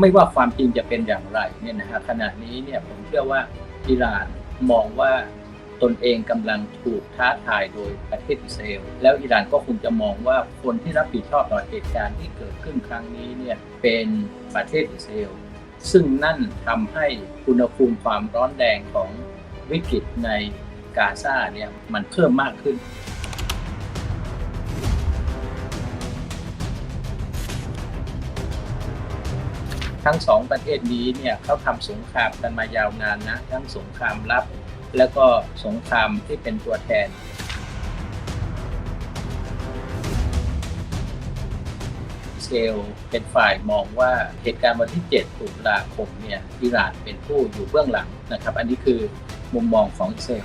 ไม่ว่าความจริงจะเป็นอย่างไรเนี่ยนะฮะขณะนี้เนี่ยผมเชื่อว่าอิหร่านมองว่าตนเองกำลังถูกท้าทายโดยประเทศอิสราเอลแล้วอิหร่านก็คงจะมองว่าคนที่รับผิดชอบต่อเหตุการณ์ที่เกิดขึ้นครั้งนี้เนี่ยเป็นประเทศอิสราเอลซึ่งนั่นทำให้อุณหภูมิความร้อนแรงของวิกฤตในกาซาเนี่ยมันเพิ่มมากขึ้น ทั้งสองประเทศนี้เนี่ยเขาทำสงครามกันมายาวนานนะ ทั้งสงครามลับ แล้วก็สงครามที่เป็นตัวแทน เซลเป็นฝ่ายมองว่าเหตุการณ์วันที่ 7 ตุลาคมเนี่ยอิหร่านเป็นผู้อยู่เบื้องหลังนะครับ อันนี้คือมุมมองของเอล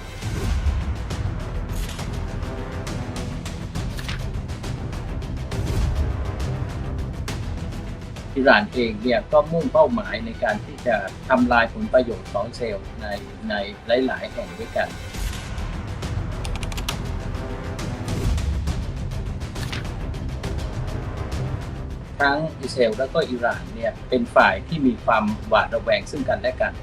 อิหร่านเองเนี่ยก็มุ่งเป้าหมายในการที่จะทำลายผลประโยชน์ของเซลล์ในในหลาย ๆ แห่งด้วยกัน ทั้งอิสราเอลและก็อิหร่านเนี่ยเป็นฝ่ายที่มีความหวาดระแวงซึ่งกันและกัน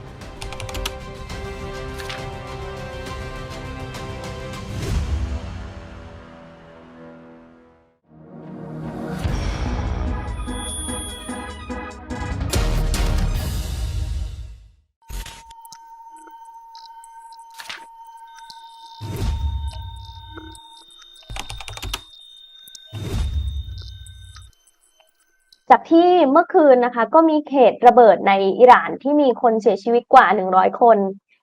จากที่เมื่อคืนนะคะ ก็มีเหตุระเบิดในอิหร่านที่มีคนเสียชีวิตกว่า 100 คน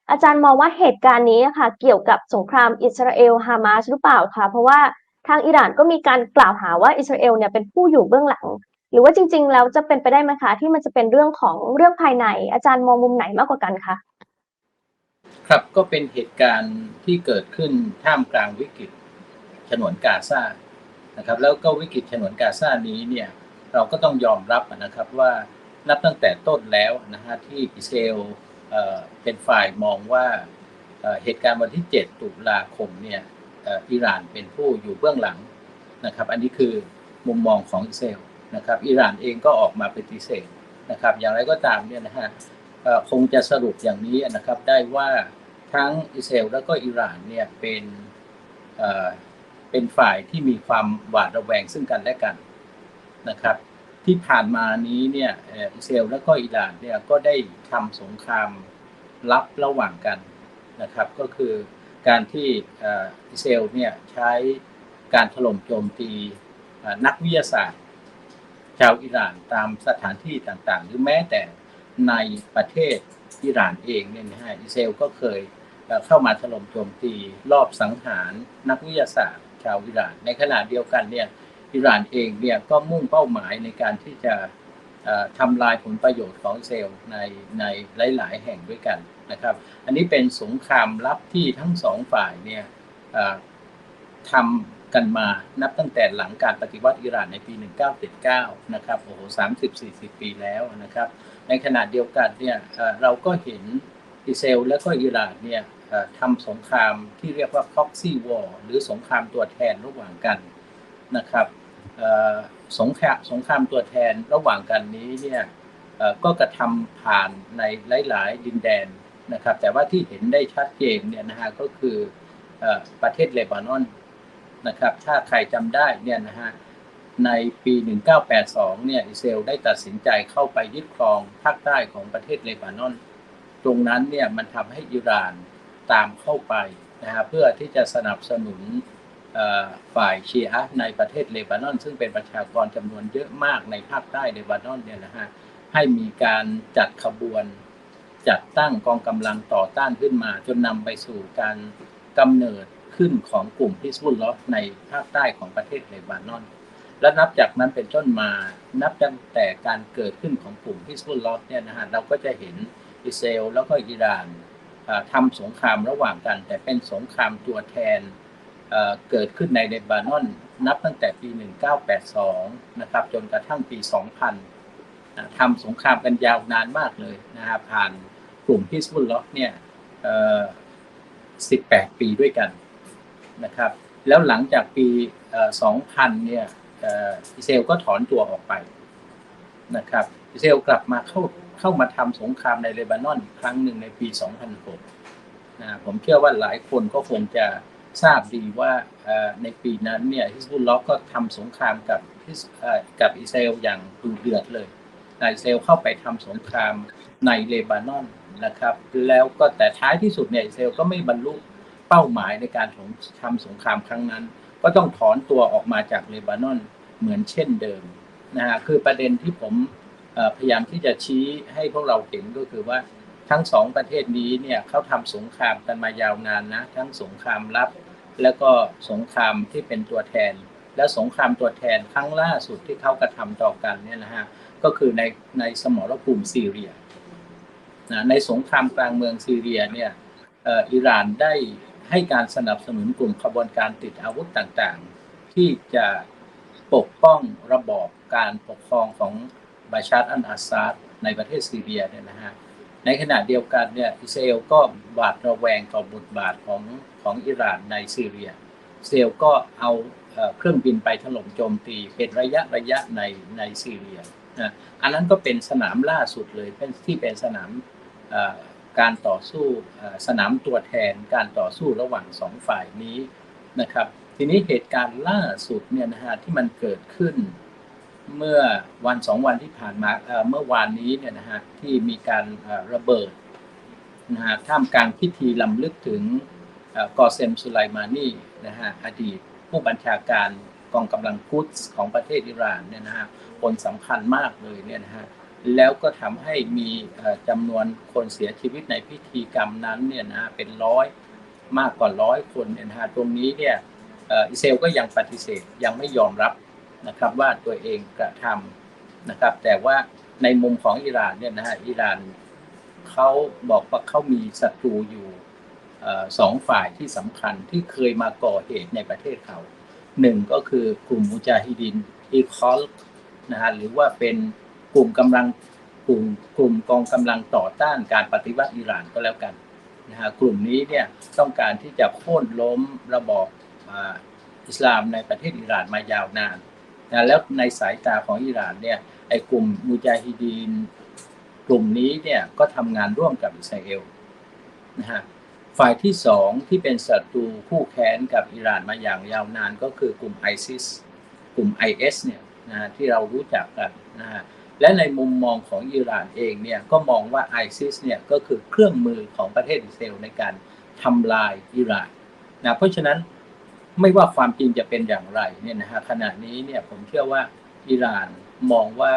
อาจารย์มองว่าเหตุการณ์นี้ค่ะเกี่ยวกับสงครามอิสราเอลฮามาสหรือเปล่าคะเพราะว่าทางอิหร่านก็มีการกล่าวหาว่าอิสราเอลเนี่ยเป็นผู้อยู่เบื้องหลัง หรือว่าจริง ๆ แล้วจะเป็นไปได้ไหมคะ ที่มันจะเป็นเรื่องของเรื่องภายใน อาจารย์มองมุมไหนมากกว่ากันคะครับก็เป็นเหตุการณ์ที่เกิดขึ้นท่ามกลางวิกฤตฉนวนกาซานะครับ แล้วก็วิกฤตฉนวนกาซานี้เนี่ย เราก็ต้องยอมรับนะครับว่านับตั้งแต่ต้นแล้วนะฮะที่อิสราเอลเป็นฝ่ายมองว่าเหตุการณ์วันที่ 7 ตุลาคมเนี่ยอิหร่านเป็นผู้อยู่เบื้องหลังนะครับ อันนี้คือมุมมองของอิสราเอลนะครับ อิหร่านเองก็ออกมาปฏิเสธนะครับ อย่างไรก็ตามเนี่ยนะฮะคงจะสรุปอย่างนี้นะครับได้ว่าทั้งอิสราเอลแล้วก็อิหร่านเนี่ยเป็นเป็นฝ่ายที่มีความหวาดระแวงซึ่งกันและกัน นะครับ ที่ผ่านมานี้เนี่ยอิสราเอลและก็อิหร่านเนี่ยก็ได้ทำสงครามลับระหว่างกันนะครับ ก็คือการที่อิสราเอลเนี่ยใช้การถล่มโจมตีนักวิทยาศาสตร์ ชาวอิหร่านตามสถานที่ต่างๆ หรือแม้แต่ในประเทศอิหร่านเองเนี่ยนะฮะอิสราเอลก็เคยเอ่อเข้ามาถล่มโจมตีรอบสังหารนักวิทยาศาสตร์ ชาวอิหร่าน ในขณะเดียวกันเนี่ย อิหร่านเองเนี่ยก็มุ่งเป้าหมายในการที่จะทำลายผลประโยชน์ของอิสราเอลในในหลาย ๆ แห่งด้วยกันนะครับ อันนี้เป็นสงครามลับที่ทั้งสองฝ่ายเนี่ยทำกันมานับตั้งแต่หลังการปฏิวัติอิหร่านในปี 1979 นะครับโอ้โห30-40 ปีแล้วนะครับ ในขณะเดียวกันเนี่ยเราก็เห็นอิเอลและก็อิหร่านเนี่ยทำสงครามที่เรียกว่า proxy war หรือสงครามตัวแทนระหว่างกันนะครับ สงครามสงครามตัวแทนระหว่างกันนี้เนี่ยก็กระทำผ่านในหลาย ๆ ดินแดนนะครับ แต่ว่าที่เห็นได้ชัดเจนเนี่ยนะฮะก็คืออประเทศเลบานอนนะครับ ถ้าใครจำได้เนี่ยนะฮะในปี 1982 เนี่ยอิสราเอลได้ตัดสินใจเข้าไปยึดครองภาคใต้ของประเทศเลบานอน ตรงนั้นเนี่ยมันทำให้อิหร่านตามเข้าไปนะฮะเพื่อที่จะสนับสนุน ฝ่ายชีอะห์ในประเทศเลบานอน ซึ่งเป็นประชากรจำนวนเยอะมากในภาคใต้เลบานอนเนี่ยนะฮะให้มีการจัดขบวนจัดตั้งกองกำลังต่อต้านขึ้นมา จนนำไปสู่การกำเนิดขึ้นของกลุ่มฮิสบุลลอฮ์ในภาคใต้ของประเทศเลบานอน และนับจากนั้นเป็นต้นมา นับตั้งแต่การเกิดขึ้นของกลุ่มฮิสบุลลอฮ์เนี่ยนะฮะเราก็จะเห็นอิสราเอลแล้วก็อิหร่านอ่าทำสงครามระหว่างกัน แต่เป็นสงครามตัวแทน เกิดขึ้นในเลบานอน นับตั้งแต่ปี 1982 นะครับ จนกระทั่งปี 2000 ทำสงครามกันยาวนานมากเลยนะครับผ่านกลุ่มฮิสบุลลอฮ์เนี่ย 18 ปีด้วยกันนะครับ แล้วหลังจากปี 2000 เนี่ยอิสราเอลก็ถอนตัวออกไปนะครับอิสราเอลกลับมาเข้าเข้ามาทำสงครามในเลบานอนอีกครั้งหนึ่งในปี 2006นะผมเชื่อว่าหลายคนก็คงจะ ทราบดีว่าในปีนั้นเนี่ยฮิสบุลลอฮ์ก็ทำสงครามกับกับอิสราเอลอย่างดุเดือดเลยนะอิสราเอลเข้าไปทำสงครามในเลบานอนนะครับ แล้วก็แต่ท้ายที่สุดเนี่ยอิสราเอลก็ไม่บรรลุเป้าหมายในการทำสงครามครั้งนั้น ก็ต้องถอนตัวออกมาจากเลบานอนเหมือนเช่นเดิมนะฮะคือประเด็นที่ผมพยายามที่จะชี้ให้พวกเราเห็นก็คือว่า ทั้งสองประเทศนี้เนี่ยเขาทำสงครามกันมายาวนานนะ ทั้งสงครามลับ แล้วก็สงครามที่เป็นตัวแทน และสงครามตัวแทนครั้งล่าสุดที่เขากระทำต่อกันเนี่ยนะฮะก็คือในในสมรภูมิซีเรียนะในสงครามกลางเมืองซีเรียเนี่ยอ,อิหร่านได้ให้การสนับสนุนกลุ่มขบวนการติดอาวุธต่างๆ ที่จะปกป้องระบอบการปกครองของบาชาร์อัลอาซาดในประเทศซีเรียเนี่ยนะฮะ ในขณะเดียวกันเนี่ยอิสราเอลก็หวาดระแวงต่อบทบาทของของอิหร่านในซีเรียอิสราเอลก็เอาเครื่องบินไปถล่มโจมตีเป็นระยะระยะในในซีเรียนะอันนั้นก็เป็นสนามล่าสุดเลยเป็นที่เป็นสนามการต่อสู้สนามตัวแทนการต่อสู้ระหว่างสองฝ่ายนี้นะครับ ทีนี้เหตุการณ์ล่าสุดเนี่ยนะฮะที่มันเกิดขึ้น เมื่อวันสองวันที่ผ่านมาเมื่อวานนี้เนี่ยนะฮะที่มีการระเบิดนะฮะท่ามกลางพิธีลำลึกถึงเอ่อกอเซมสุไลมานีนะฮะอดีตผู้บัญชาการกองกำลังกุดส์ของประเทศอิหร่านเนี่ยนะฮะคนสำคัญมากเลยเนี่ยนะฮะแล้วก็ทำให้มีจำนวนคนเสียชีวิตในพิธีกรรมนั้นเนี่ยนะฮะเป็นร้อยมากกว่าร้อยคนเนี่ยนะฮะตรงนี้เนี่ยอิสราเอลก็ยังปฏิเสธยังไม่ยอมรับ นะครับว่าตัวเองกระทำนะครับ แต่ว่าในมุมของอิหร่านเนี่ยนะฮะอิหร่านเขาบอกว่าเขามีศัตรูอยู่สองฝ่ายที่สำคัญที่เคยมาก่อเหตุในประเทศเขาหนึ่งก็คือกลุ่มมุจาฮิดินอีคอลนะฮะหรือว่าเป็นกลุ่มกำลังกลุ่มกลุ่มกองกำลังต่อต้านการปฏิวัติอิหร่านก็แล้วกันนะฮะกลุ่มนี้เนี่ยต้องการที่จะโค่นล้มระบอบออิสลามในประเทศอิหร่านมายาวนาน นะแล้วในสายตาของอิหร่านเนี่ยไอ้กลุ่มมุจาฮิดีนกลุ่มนี้เนี่ยก็ทำงานร่วมกับอิสราเอลนะฮะฝ่ายที่สองที่เป็นศัตรูคู่แค้นกับอิหร่านมาอย่างยาวนานก็คือกลุ่มไอซิสกลุ่ม IS เนี่ยนะฮะที่เรารู้จักกันนะฮะและในมุมมองของอิหร่านเองเนี่ยก็มองว่า ISIS เนี่ยก็คือเครื่องมือของประเทศอิสราเอลในการทำลายอิหร่านนะเพราะฉะนั้น ไม่ว่าความจริงจะเป็นอย่างไรเนี่ยนะฮะขณะนี้เนี่ยผมเชื่อว่าอิหร่านมองว่า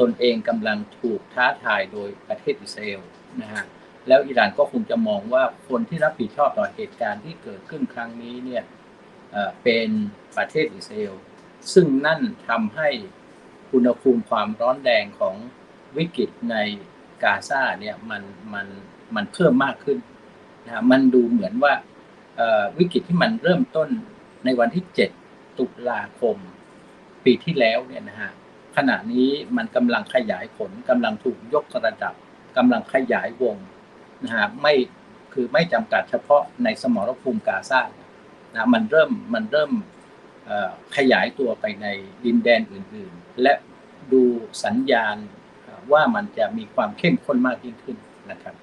ตนเองกำลังถูกท้าทายโดยประเทศอิสราเอลนะฮะแล้วอิหร่านก็คงจะมองว่าคนที่รับผิดชอบต่อเหตุการณ์ที่เกิดขึ้นครั้งนี้เนี่ยเป็นประเทศอิสราเอลซึ่งนั่นทำให้อุณหภูมิความร้อนแรงของวิกฤตในกาซาเนี่ยมันมันมันเพิ่มมากขึ้นนะฮะมันดูเหมือนว่าวิกฤตที่มันเริ่มต้น ในวันที่ 7 ตุลาคม ปีที่แล้วเนี่ยนะฮะขณะนี้มันกำลังขยายผลกำลังถูกยกระดับกำลังขยายวงนะฮะไม่คือไม่จำกัดเฉพาะในสมรภูมิกาซานะมันเริ่มมันเริ่มขยายตัวไปในดินแดนอื่น ๆ และดูสัญญาณว่ามันจะมีความเข้มข้นมากยิ่งขึ้นนะครับ